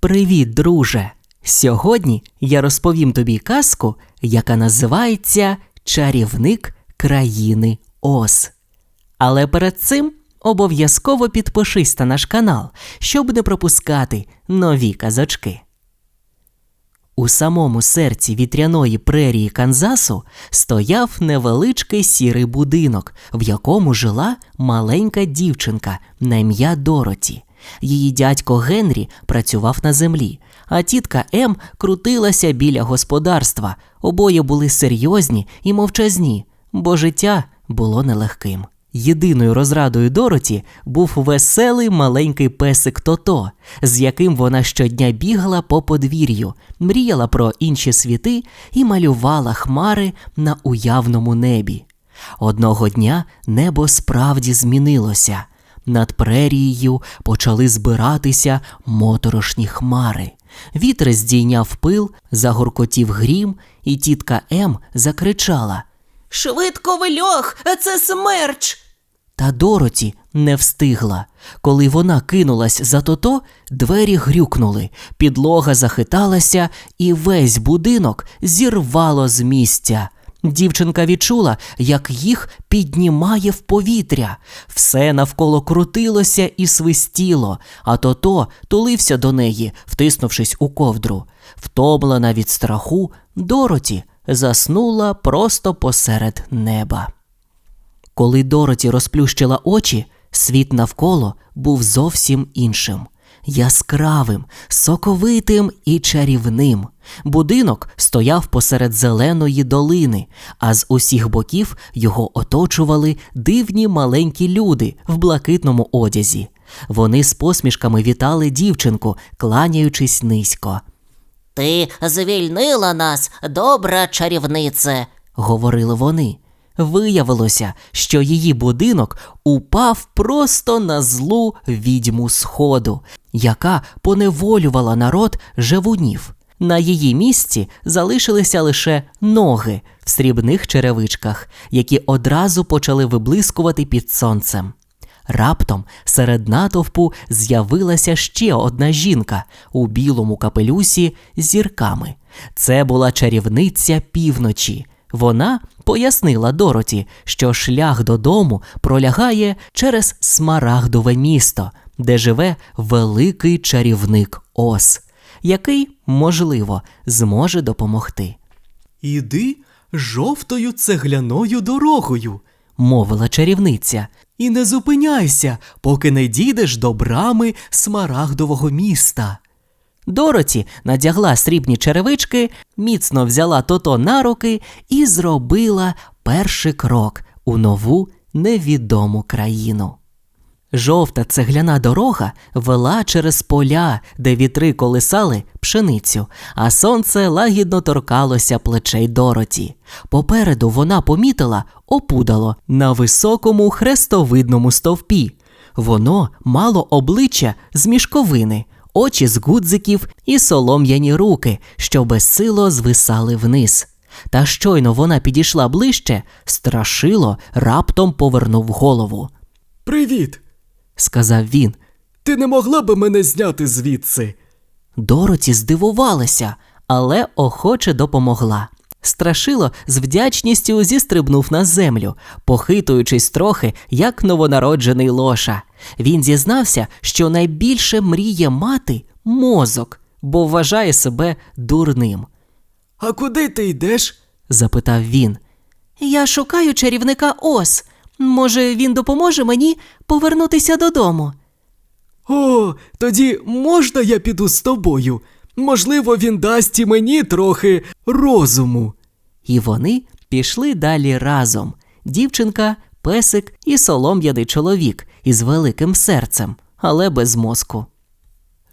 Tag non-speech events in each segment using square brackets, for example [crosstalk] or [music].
Привіт, друже! Сьогодні я розповім тобі казку, яка називається Чарівник країни Оз. Але перед цим обов'язково підпишись на наш канал, щоб не пропускати нові казочки. У самому серці вітряної прерії Канзасу стояв невеличкий сірий будинок, в якому жила маленька дівчинка на ім'я Дороті. Її дядько Генрі працював на землі, а тітка Ем крутилася біля господарства. Обоє були серйозні і мовчазні, бо життя було нелегким. Єдиною розрадою Дороті був веселий маленький песик Тото, з яким вона щодня бігала по подвір'ю, мріяла про інші світи і малювала хмари на уявному небі. Одного дня небо справді змінилося. Над прерією почали збиратися моторошні хмари. Вітер здійняв пил, загоркотів грім, і тітка Ем закричала Швидко вильох, це смерч. Та Дороті не встигла. Коли вона кинулась за тото, двері грюкнули, підлога захиталася, і весь будинок зірвало з місця. Дівчинка відчула, як їх піднімає в повітря. Все навколо крутилося і свистіло, а тото тулився до неї, втиснувшись у ковдру. Втомлена від страху, Дороті заснула просто посеред неба. Коли Дороті розплющила очі, світ навколо був зовсім іншим. Яскравим, соковитим і чарівним. Будинок стояв посеред зеленої долини, а з усіх боків його оточували дивні маленькі люди в блакитному одязі. Вони з посмішками вітали дівчинку, кланяючись низько. Ти звільнила нас, добра чарівнице. говорили вони. Виявилося, що її будинок упав просто на злу відьму сходу, яка поневолювала народ живунів. На її місці залишилися лише ноги в срібних черевичках, які одразу почали виблискувати під сонцем. Раптом серед натовпу з'явилася ще одна жінка у білому капелюсі з зірками. Це була чарівниця півночі. Вона пояснила Дороті, що шлях додому пролягає через смарагдове місто, де живе великий чарівник Ос, який, можливо, зможе допомогти. Іди жовтою цегляною дорогою, Мовила чарівниця. і не зупиняйся, поки не дійдеш до брами смарагдового міста. Дороті надягла срібні черевички, міцно взяла тото на руки і зробила перший крок у нову невідому країну. Жовта цегляна дорога вела через поля, де вітри колисали пшеницю, а сонце лагідно торкалося плечей Дороті. Попереду вона помітила опудало на високому хрестовидному стовпі. Воно мало обличчя з мішковини, очі з гудзиків і солом'яні руки, що безсило звисали вниз. Та щойно вона підійшла ближче, страшило раптом повернув голову. Привіт! Сказав він. Ти не могла би мене зняти звідси? Дороті здивувалася, але охоче допомогла. Страшило з вдячністю зістрибнув на землю, похитуючись трохи, як новонароджений лоша. Він зізнався, що найбільше мріє мати мозок, бо вважає себе дурним. А куди ти йдеш? запитав він. Я шукаю чарівника Ос. Може, він допоможе мені повернутися додому. О, тоді можна я піду з тобою? Можливо, він дасть і мені трохи розуму. І вони пішли далі разом. Дівчинка, песик і солом'яний чоловік із великим серцем, але без мозку.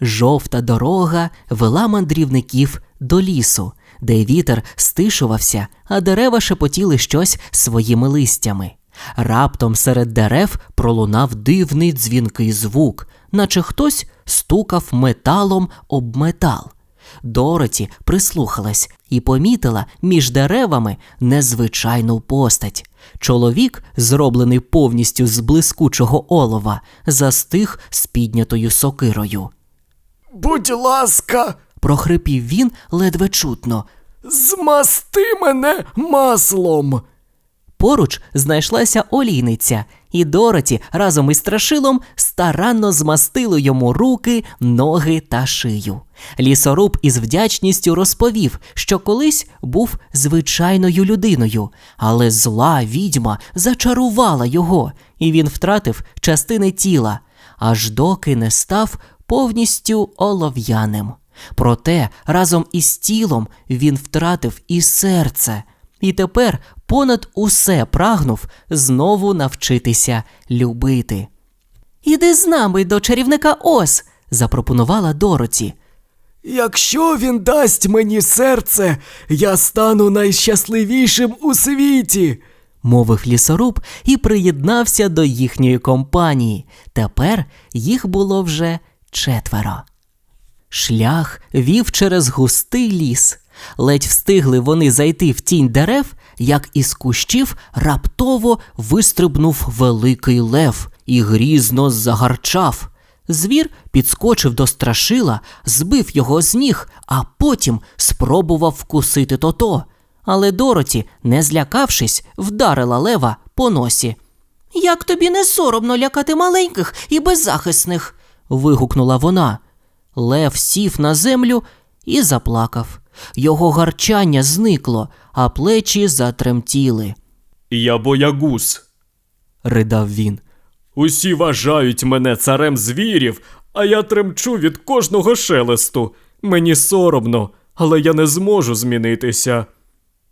Жовта дорога вела мандрівників до лісу, де вітер стишувався, а дерева шепотіли щось своїми листями. Раптом серед дерев пролунав дивний дзвінкий звук, наче хтось стукав металом об метал. Дороті прислухалась і помітила між деревами незвичайну постать. Чоловік, зроблений повністю з блискучого олова, застиг з піднятою сокирою. будь ласка, прохрипів він ледве чутно. змасти мене маслом. Поруч знайшлася олійниця, і Дороті разом із страшилом старанно змастили йому руки, ноги та шию. Лісоруб із вдячністю розповів, що колись був звичайною людиною, але зла відьма зачарувала його, і він втратив частини тіла, аж доки не став повністю олов'яним. Проте разом із тілом він втратив і серце, і тепер понад усе прагнув знову навчитися любити. Іди з нами до чарівника Ос. Запропонувала Дороті. Якщо він дасть мені серце, я стану найщасливішим у світі. мовив лісоруб і приєднався до їхньої компанії. Тепер їх було вже четверо. Шлях вів через густий ліс. Ледь встигли вони зайти в тінь дерев, як із кущів раптово вистрибнув великий лев і грізно загарчав. Звір підскочив до страшила, збив його з ніг, а потім спробував вкусити тото. Але Дороті, не злякавшись, вдарила лева по носі. Як тобі не соромно лякати маленьких і беззахисних? вигукнула вона. Лев сів на землю і заплакав. Його гарчання зникло, а плечі затремтіли. Я боягуз. Ридав він. Усі вважають мене царем звірів, а я тремчу від кожного шелесту. Мені соромно, але я не зможу змінитися.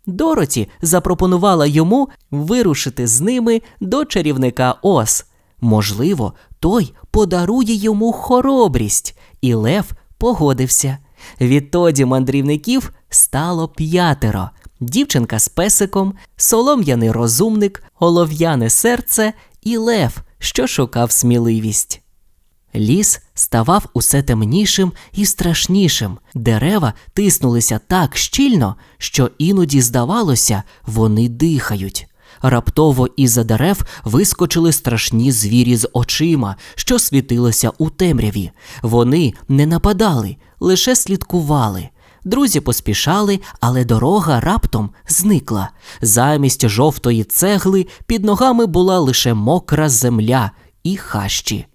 Дороті запропонувала йому вирушити з ними до чарівника Ос. Можливо, той подарує йому хоробрість, і Лев погодився. Відтоді мандрівників стало п'ятеро: дівчинка з песиком, солом'яний розумник, олов'яне серце і лев, що шукав сміливість. Ліс ставав усе темнішим і страшнішим. Дерева тиснулися так щільно, що іноді здавалося, вони дихають. Раптово із-за дерев вискочили страшні звірі з очима, що світилося у темряві. Вони не нападали, лише слідкували. Друзі поспішали, але дорога раптом зникла. Замість жовтої цегли під ногами була лише мокра земля і хащі.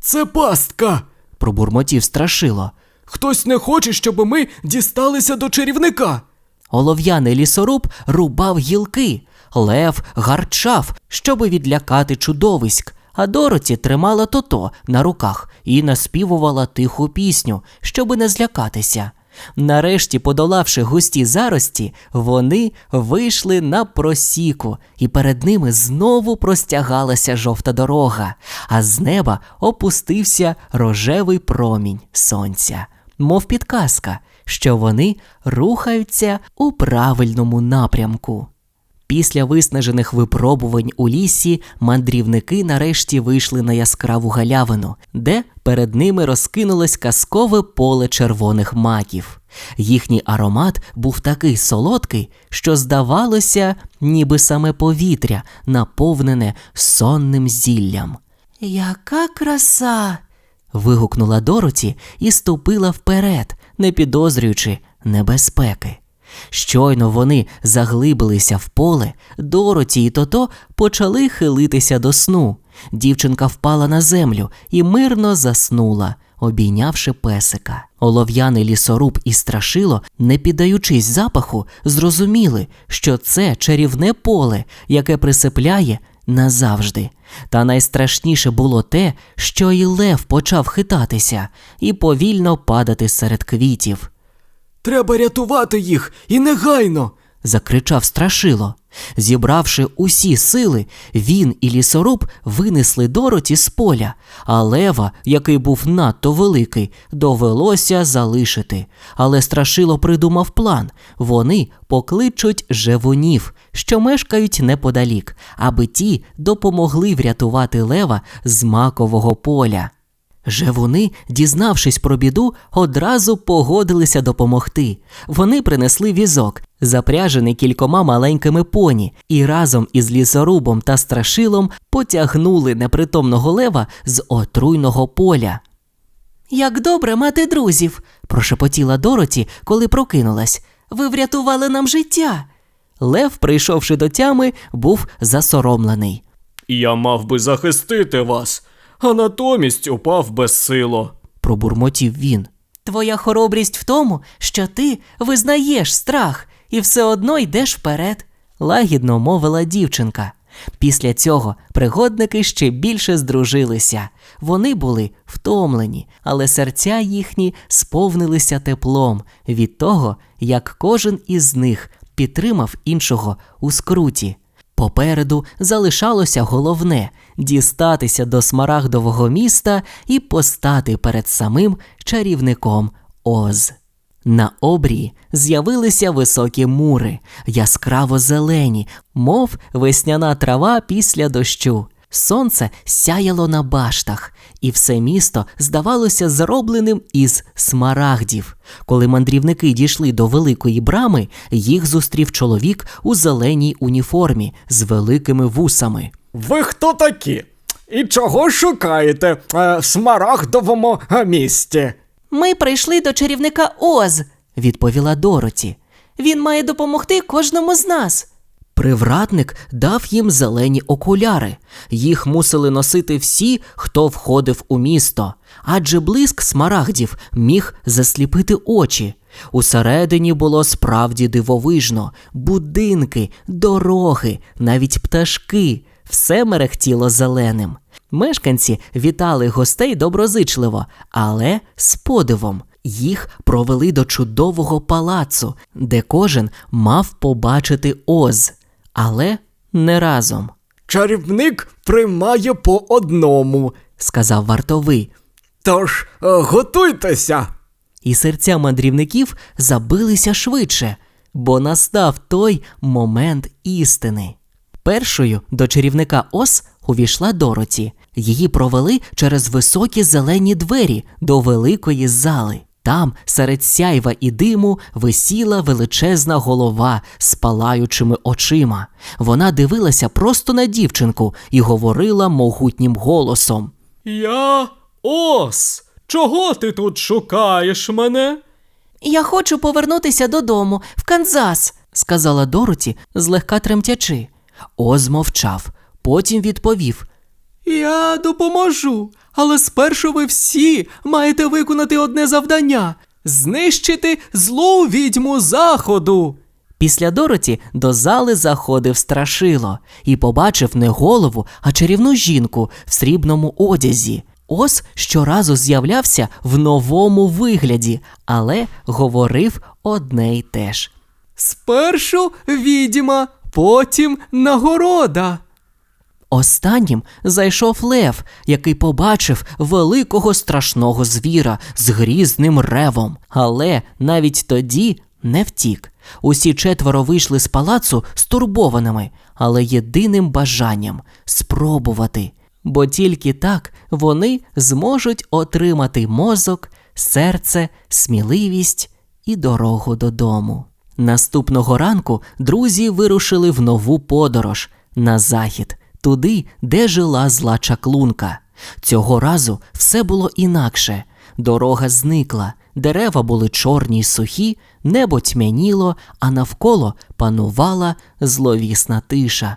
Це пастка. Пробурмотів страшило. Хтось не хоче, щоб ми дісталися до чарівника. Олов'яний лісоруб рубав гілки, лев гарчав, щоби відлякати чудовиськ, а Дороті тримала тото на руках і наспівувала тиху пісню, щоби не злякатися. Нарешті, подолавши густі зарості, вони вийшли на просіку, і перед ними знову простягалася жовта дорога, а з неба опустився рожевий промінь сонця, мов підказка, що вони рухаються у правильному напрямку. Після виснажених випробувань у лісі мандрівники нарешті вийшли на яскраву галявину, де перед ними розкинулось казкове поле червоних маків. Їхній аромат був такий солодкий, що здавалося, ніби саме повітря наповнене сонним зіллям. Яка краса! Вигукнула Дороті і ступила вперед, не підозрюючи небезпеки. Щойно вони заглибилися в поле, Дороті і Тото почали хилитися до сну. Дівчинка впала на землю і мирно заснула, обійнявши песика. Олов'яний лісоруб і страшило, не піддаючись запаху, зрозуміли, що це чарівне поле, яке присипляє назавжди. Та найстрашніше було те, що і лев почав хитатися і повільно падати серед квітів. Треба рятувати їх і негайно. закричав страшило. Зібравши усі сили, він і лісоруб винесли Дороті з поля, а лева, який був надто великий, довелося залишити. Але страшило придумав план вони покличуть жевунів, що мешкають неподалік, аби ті допомогли врятувати лева з макового поля. Жевуни, дізнавшись про біду, одразу погодилися допомогти. Вони принесли візок, запряжений кількома маленькими поні, і разом із лісорубом та страшилом потягнули непритомного лева з отруйного поля. Як добре мати друзів, прошепотіла Дороті, коли прокинулась. Ви врятували нам життя. Лев, прийшовши до тями, був засоромлений. Я мав би захистити вас, а натомість упав безсило. Пробурмотів він. Твоя хоробрість в тому, що ти визнаєш страх і все одно йдеш вперед. лагідно мовила дівчинка. Після цього пригодники ще більше здружилися. Вони були втомлені, але серця їхні сповнилися теплом від того, як кожен із них підтримав іншого у скруті. Попереду залишалося головне дістатися до смарагдового міста і постати перед самим чарівником Оз. На обрії з'явилися високі мури, яскраво зелені, мов весняна трава після дощу. Сонце сяяло на баштах, і все місто здавалося зробленим із смарагдів. Коли мандрівники дійшли до великої брами, їх зустрів чоловік у зеленій уніформі з великими вусами. Ви хто такі? І чого шукаєте е, в смарагдовому е, місті? Ми прийшли до чарівника Оз. Відповіла Дороті. Він має допомогти кожному з нас. Привратник дав їм зелені окуляри. Їх мусили носити всі, хто входив у місто, адже блиск смарагдів міг засліпити очі. Усередині було справді дивовижно: будинки, дороги, навіть пташки все мерехтіло зеленим. Мешканці вітали гостей доброзичливо, але з подивом. Їх провели до чудового палацу, де кожен мав побачити Оз, але не разом, Чарівник приймає по одному. сказав вартовий. Тож е, готуйтеся. І серця мандрівників забилися швидше, бо настав той момент істини. Першою до чарівника Ос увійшла Дороті. Її провели через високі зелені двері до великої зали. Там, серед сяйва і диму, висіла величезна голова з палаючими очима. Вона дивилася просто на дівчинку і говорила могутнім голосом. Я ос. Чого ти тут шукаєш мене? Я хочу повернутися додому, в Канзас. сказала Дороті, злегка тремтячи. Оз мовчав, потім відповів. Я допоможу, але спершу ви всі маєте виконати одне завдання знищити злу відьму заходу. Після Дороті до зали заходив страшило і побачив не голову, а чарівну жінку в срібному одязі. Ос щоразу з'являвся в новому вигляді, але говорив одне й те ж. Спершу відьма, потім нагорода. Останнім зайшов лев, який побачив великого страшного звіра з грізним ревом, але навіть тоді не втік. Усі четверо вийшли з палацу стурбованими, але єдиним бажанням спробувати, бо тільки так вони зможуть отримати мозок, серце, сміливість і дорогу додому. Наступного ранку друзі вирушили в нову подорож на захід, туди, де жила зла чаклунка. Цього разу все було інакше. Дорога зникла, дерева були чорні й сухі, небо тьмяніло, а навколо панувала зловісна тиша.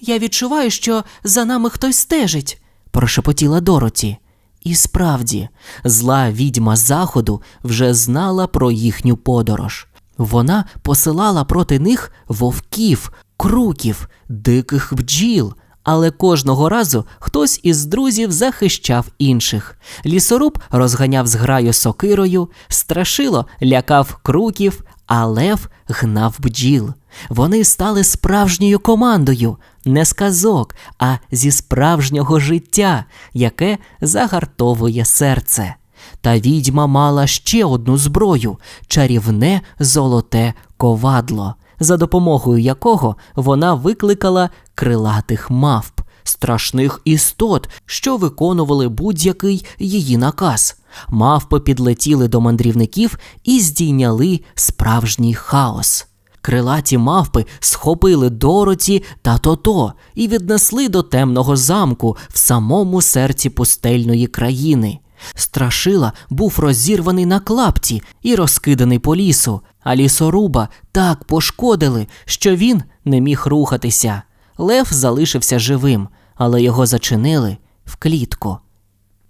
Я відчуваю, що за нами хтось стежить. Прошепотіла Дороті. І справді, зла відьма заходу вже знала про їхню подорож. Вона посилала проти них вовків, круків, диких бджіл. Але кожного разу хтось із друзів захищав інших. Лісоруб розганяв зграю сокирою, страшило лякав круків, а лев гнав бджіл. Вони стали справжньою командою, не з казок, а зі справжнього життя, яке загартовує серце. Та відьма мала ще одну зброю чарівне золоте ковадло, за допомогою якого вона викликала крилатих мавп, страшних істот, що виконували будь-який її наказ. Мавпи підлетіли до мандрівників і здійняли справжній хаос. Крилаті мавпи схопили Дороті та Тото і віднесли до темного замку в самому серці пустельної країни. Страшила був розірваний на клапті і розкиданий по лісу, а лісоруба так пошкодили, що він не міг рухатися. Лев залишився живим, але його зачинили в клітку.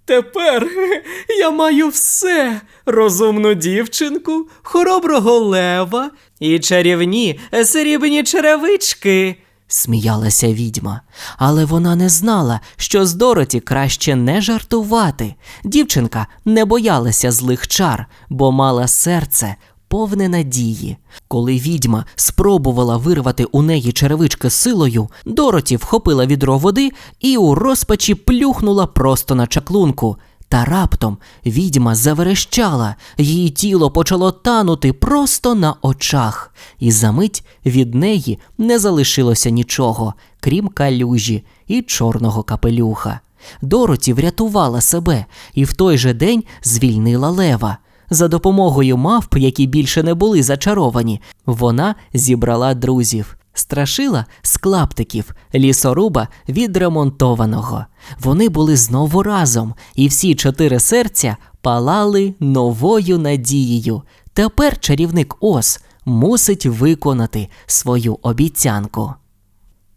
Тепер [laughs] я маю все: розумну дівчинку, хороброго лева і чарівні срібні черевички. Сміялася відьма, але вона не знала, що з Дороті краще не жартувати. Дівчинка не боялася злих чар, бо мала серце повне надії. Коли відьма спробувала вирвати у неї черевички силою, Дороті вхопила відро води і у розпачі плюхнула просто на чаклунку. Та раптом відьма заверещала, її тіло почало танути просто на очах, і за мить від неї не залишилося нічого, крім калюжі і чорного капелюха. Дороті врятувала себе і в той же день звільнила лева. За допомогою мавп, які більше не були зачаровані, вона зібрала друзів. Страшила з клаптиків, лісоруба відремонтованого. Вони були знову разом, і всі чотири серця палали новою надією. Тепер чарівник Ос мусить виконати свою обіцянку.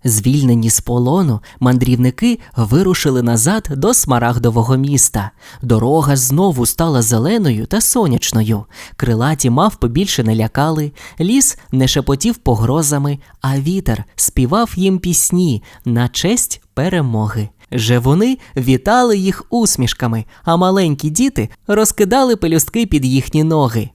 Звільнені з полону, мандрівники вирушили назад до смарагдового міста. Дорога знову стала зеленою та сонячною. Крилаті мавпи більше не лякали, ліс не шепотів погрозами, а вітер співав їм пісні на честь перемоги. Же вони вітали їх усмішками, а маленькі діти розкидали пелюстки під їхні ноги.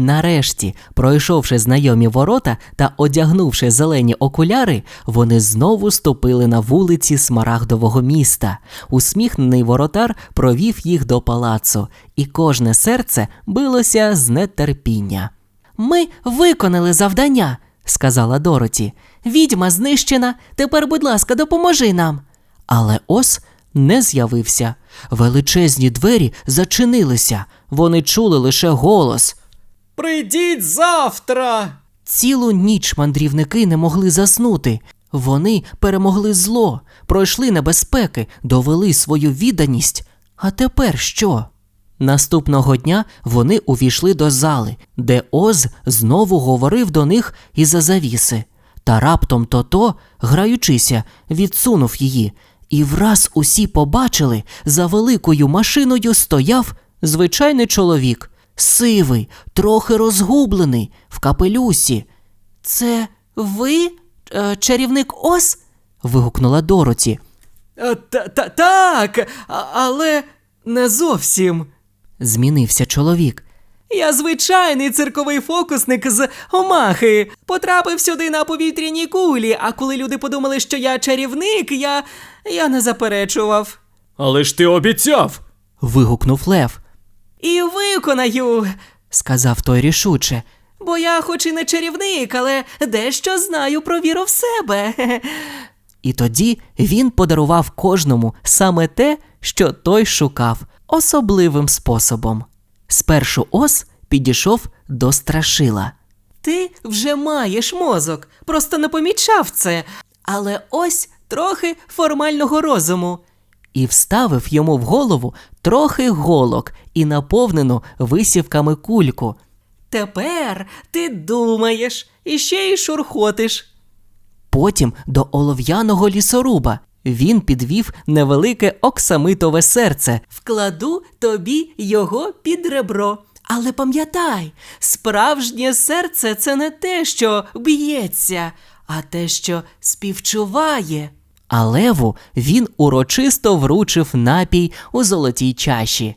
Нарешті, пройшовши знайомі ворота та одягнувши зелені окуляри, вони знову ступили на вулиці Смарагдового міста. Усміхнений воротар провів їх до палацу, і кожне серце билося з нетерпіння. Ми виконали завдання, сказала Дороті. Відьма знищена. Тепер, будь ласка, допоможи нам. Але ос не з'явився. Величезні двері зачинилися. Вони чули лише голос. Прийдіть завтра. Цілу ніч мандрівники не могли заснути. Вони перемогли зло, пройшли небезпеки, довели свою відданість. А тепер що? Наступного дня вони увійшли до зали, де Оз знову говорив до них із-за завіси. Та раптом то-то, граючися, відсунув її, і враз усі побачили, за великою машиною стояв звичайний чоловік, сивий, трохи розгублений, в капелюсі. Це ви, е, чарівник Ос? вигукнула Дороті. Е, Та, та, так, але не зовсім. Змінився чоловік. Я звичайний цирковий фокусник з Омахи. Потрапив сюди на повітряній кулі, а коли люди подумали, що я чарівник, я. я не заперечував. Але ж ти обіцяв. вигукнув Лев, І виконаю. сказав той рішуче. Бо я хоч і не чарівник, але дещо знаю про віру в себе. [laughs] І тоді він подарував кожному саме те, що той шукав, особливим способом. Спершу ос підійшов до страшила. Ти вже маєш мозок, просто не помічав це. Але ось трохи формального розуму. і вставив йому в голову трохи голок і наповнену висівками кульку. Тепер ти думаєш і ще й шурхотиш. Потім до олов'яного лісоруба він підвів невелике оксамитове серце. Вкладу тобі його під ребро. Але пам'ятай, справжнє серце це не те, що б'ється, а те, що співчуває. А леву він урочисто вручив напій у золотій чаші.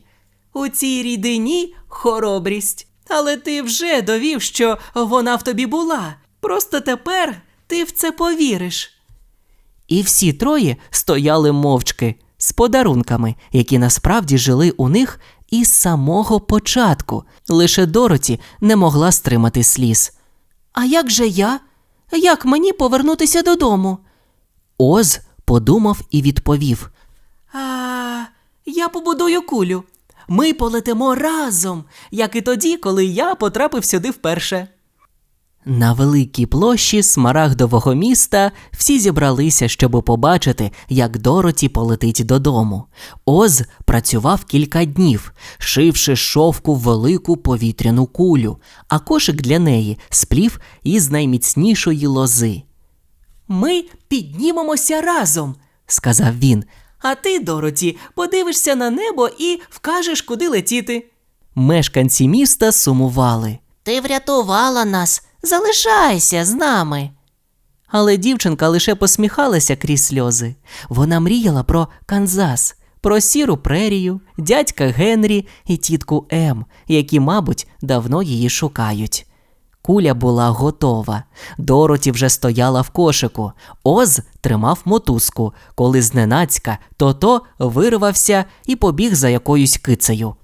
У цій рідині хоробрість. Але ти вже довів, що вона в тобі була. Просто тепер ти в це повіриш. І всі троє стояли мовчки з подарунками, які насправді жили у них із самого початку. Лише Дороті не могла стримати сліз. А як же я? Як мені повернутися додому? Оз подумав і відповів. А я побудую кулю. Ми полетимо разом, як і тоді, коли я потрапив сюди вперше. На великій площі смарагдового міста всі зібралися, щоб побачити, як Дороті полетить додому. Оз працював кілька днів, шивши шовку велику повітряну кулю, а кошик для неї сплів із найміцнішої лози. Ми піднімемося разом, Сказав він. а ти, Дороті, подивишся на небо і вкажеш, куди летіти. Мешканці міста сумували. Ти врятувала нас. Залишайся з нами. Але дівчинка лише посміхалася крізь сльози. Вона мріяла про Канзас, про сіру прерію, дядька Генрі і тітку Ем, які, мабуть, давно її шукають. Куля була готова. Дороті вже стояла в кошику. Оз тримав мотузку, коли зненацька то-то вирвався і побіг за якоюсь кицею.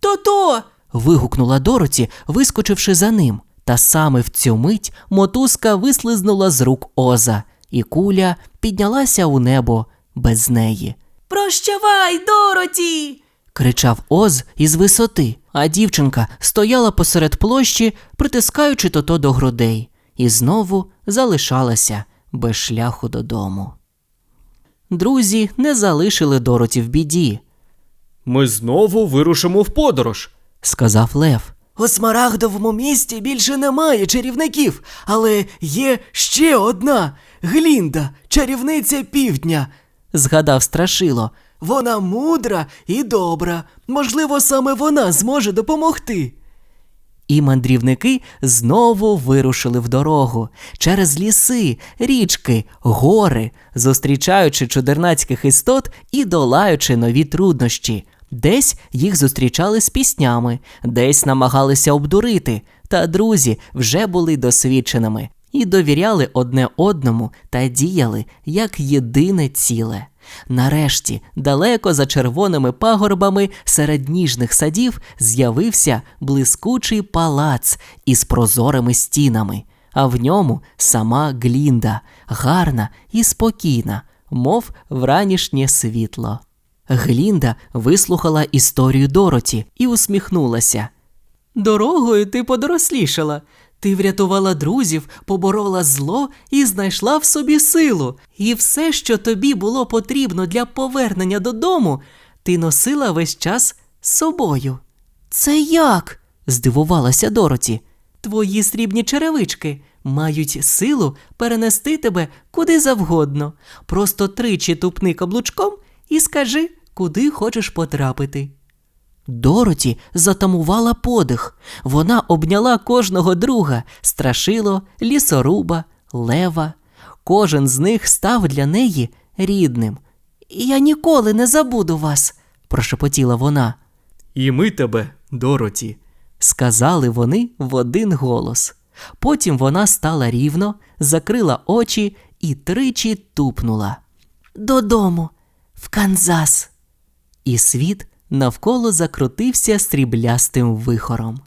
То-то! Вигукнула Дороті, вискочивши за ним. Та саме в цю мить мотузка вислизнула з рук Оза, і куля піднялася у небо без неї. Прощавай, Дороті! Кричав Оз із висоти, а дівчинка стояла посеред площі, притискаючи тото до грудей, і знову залишалася без шляху додому. Друзі не залишили Дороті в біді, Ми знову вирушимо в подорож. сказав Лев. У смарагдовому місті більше немає чарівників, але є ще одна Глінда, чарівниця півдня. Згадав страшило. Вона мудра і добра. Можливо, саме вона зможе допомогти. І мандрівники знову вирушили в дорогу через ліси, річки, гори, зустрічаючи чудернацьких істот і долаючи нові труднощі. Десь їх зустрічали з піснями, десь намагалися обдурити, та друзі вже були досвідченими і довіряли одне одному та діяли як єдине ціле. Нарешті, далеко за червоними пагорбами серед ніжних садів з'явився блискучий палац із прозорими стінами, а в ньому сама Глінда, гарна і спокійна, мов вранішнє світло. Глінда вислухала історію Дороті і усміхнулася. Дорогою ти подорослішала. Ти врятувала друзів, поборола зло і знайшла в собі силу. І все, що тобі було потрібно для повернення додому, ти носила весь час з собою. Це як? здивувалася Дороті. Твої срібні черевички мають силу перенести тебе куди завгодно. Просто тричі тупни каблучком і скажи, куди хочеш потрапити. Дороті затамувала подих. Вона обняла кожного друга страшило, лісоруба, лева. Кожен з них став для неї рідним. Я ніколи не забуду вас. прошепотіла вона. І ми тебе, Дороті. Сказали вони в один голос. Потім вона стала рівно, закрила очі і тричі тупнула. Додому, в Канзас. І світ навколо закрутився сріблястим вихором.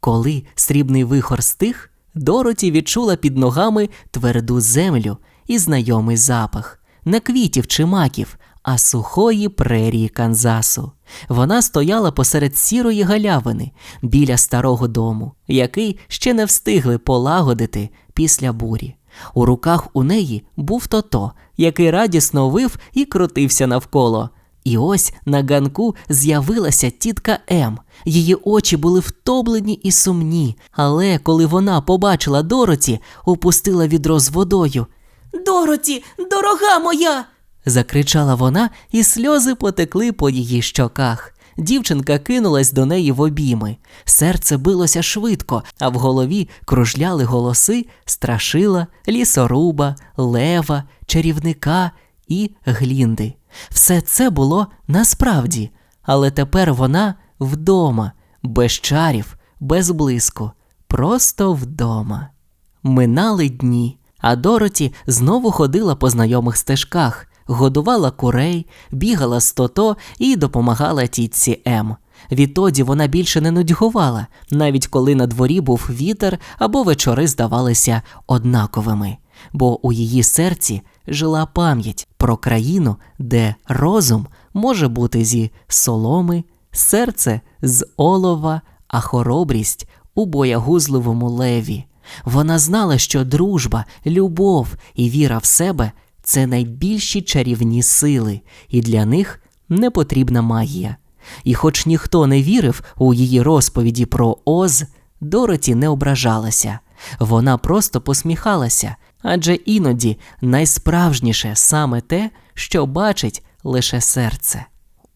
Коли срібний вихор стих, Дороті відчула під ногами тверду землю і знайомий запах не квітів чи маків, а сухої прерії Канзасу. Вона стояла посеред сірої галявини біля старого дому, який ще не встигли полагодити після бурі. У руках у неї був тото, який радісно вив і крутився навколо. І ось на ганку з'явилася тітка Ем. Її очі були втомлені і сумні, але коли вона побачила Дороті, опустила відро з водою. Дороті, дорога моя! Закричала вона, і сльози потекли по її щоках. Дівчинка кинулась до неї в обійми. Серце билося швидко, а в голові кружляли голоси страшила, лісоруба, лева, чарівника і глінди. Все це було насправді, але тепер вона вдома, без чарів, без блиску, просто вдома. Минали дні, а Дороті знову ходила по знайомих стежках, годувала курей, бігала з тото і допомагала тітці Ем. Відтоді вона більше не нудьгувала, навіть коли на дворі був вітер або вечори здавалися однаковими, бо у її серці жила пам'ять про країну, де розум може бути зі соломи, серце з олова, а хоробрість у боягузливому леві. Вона знала, що дружба, любов і віра в себе це найбільші чарівні сили, і для них не потрібна магія. І хоч ніхто не вірив у її розповіді про Оз, Дороті не ображалася. Вона просто посміхалася, адже іноді найсправжніше саме те, що бачить лише серце.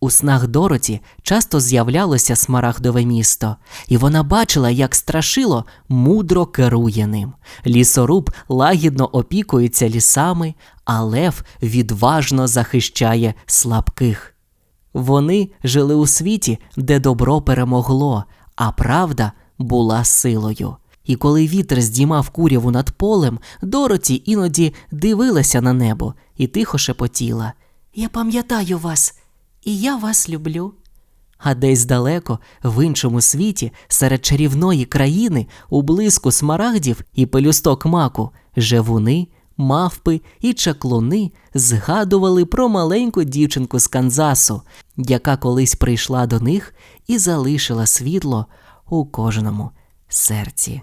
У снах Дороті часто з'являлося смарагдове місто, і вона бачила, як страшило мудро керує ним. Лісоруб лагідно опікується лісами, а лев відважно захищає слабких. Вони жили у світі, де добро перемогло, а правда була силою. І коли вітер здіймав куряву над полем, Дороті іноді дивилася на небо і тихо шепотіла. Я пам'ятаю вас, і я вас люблю. А десь далеко, в іншому світі, серед чарівної країни, у блиску смарагдів і пелюсток маку, жевуни, мавпи і чаклуни згадували про маленьку дівчинку з Канзасу, яка колись прийшла до них і залишила світло у кожному серці.